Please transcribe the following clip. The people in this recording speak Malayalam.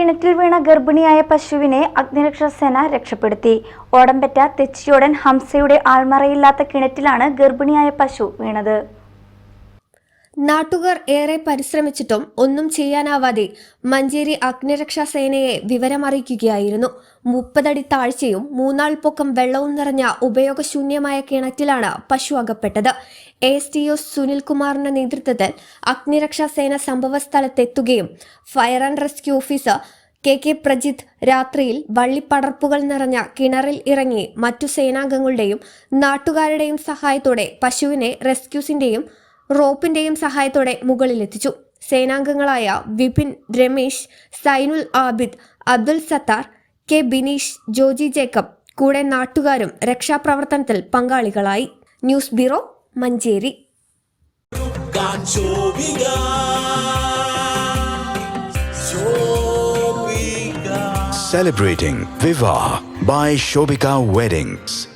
കിണറ്റിൽ വീണ ഗർഭിണിയായ പശുവിനെ അഗ്നിരക്ഷാസേന രക്ഷപ്പെടുത്തി. ഓടമ്പറ്റ തെച്ചിയോടൻ ഹംസയുടെ ആൾമറയില്ലാത്ത കിണറ്റിലാണ് ഗർഭിണിയായ പശു വീണത്. നാട്ടുകാർ ഏറെ പരിശ്രമിച്ചിട്ടും ഒന്നും ചെയ്യാനാവാതെ മഞ്ചേരി അഗ്നിരക്ഷാ സേനയെ വിവരമറിയിക്കുകയായിരുന്നു. മുപ്പതടി താഴ്ചയും മൂന്നാൾ പൊക്കം വെള്ളവും നിറഞ്ഞ ഉപയോഗശൂന്യമായ കിണറ്റിലാണ് പശു അകപ്പെട്ടത്. എസ് ടി ഒ സുനിൽകുമാറിന്റെ നേതൃത്വത്തിൽ അഗ്നിരക്ഷാ സേന സംഭവസ്ഥലത്തെത്തുകയും fire and rescue officer K K Prajith രാത്രിയിൽ വള്ളിപ്പടർപ്പുകൾ നിറഞ്ഞ കിണറിൽ ഇറങ്ങി മറ്റു സേനാംഗങ്ങളുടെയും നാട്ടുകാരുടെയും സഹായത്തോടെ പശുവിനെ റെസ്ക്യൂസിന്റെയും റോപ്പിന്റെയും സഹായത്തോടെ മുകളിലെത്തിച്ചു. സേനാംഗങ്ങളായ വിപിൻ രമേശ് സൈനുൽ ആബിദ് അബ്ദുൽ സത്താർ കെ ബിനീഷ് ജോജി ജേക്കബ് കൂടെ നാട്ടുകാരും രക്ഷാപ്രവർത്തനത്തിൽ പങ്കാളികളായി. News bureau Manjeri. Celebrating Viva by Shobika Weddings.